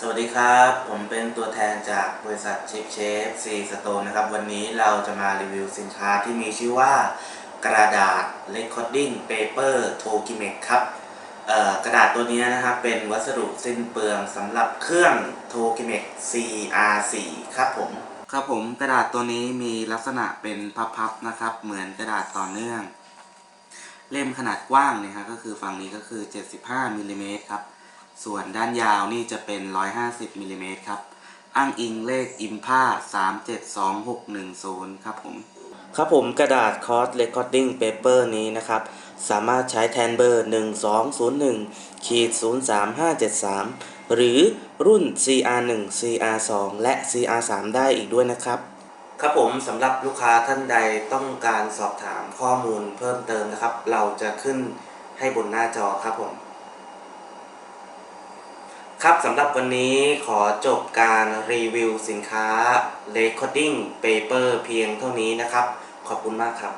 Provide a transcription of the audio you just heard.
สวัสดีครับ ผมเป็นตัวแทนจากบริษัทเชฟเชฟซีสโตนนะครับ วันนี้เราจะมารีวิวสินค้าที่มีชื่อว่า กระดาษ Recording Paper t o k i m e x ครับกระดาษตัวนี้นะครับเป็นวัสดุสิ้นเปลืองสำหรับเครื่อง t o k i m e x CR4 ครับผม ครับผมกระดาษตัวนี้มีลักษณะเป็นพับๆนะครับ เหมือนกระดาษต่อเนื่อง เล่มขนาดกว้างเนี่ยครับก็คือฝั่งนี้ก็คือ 75มิลลิเมตรครับ ส่วนด้านยาวนี่จะเป็น 150มิลลิเมตรครับ อ้างอิงเลขอิมพา372610 ครับผม ครับผมกระดาษคอร์สเรคคอร์ดิ้งเปเปอร์นี้นะครับ สามารถใช้แทนเบอร์ 1201ขีด03573 หรือรุ่น CR1 CR2 และ CR3 ได้อีกด้วยนะครับครับผมสำหรับลูกค้าท่านใดต้องการสอบถามข้อมูลเพิ่มเติมนะครับ เราจะขึ้นให้บนหน้าจอครับผม ครับสำหรับวันนี้ขอจบการรีวิวสินค้า Recording Paper เพียงเท่านี้นะครับ ขอบคุณมากครับ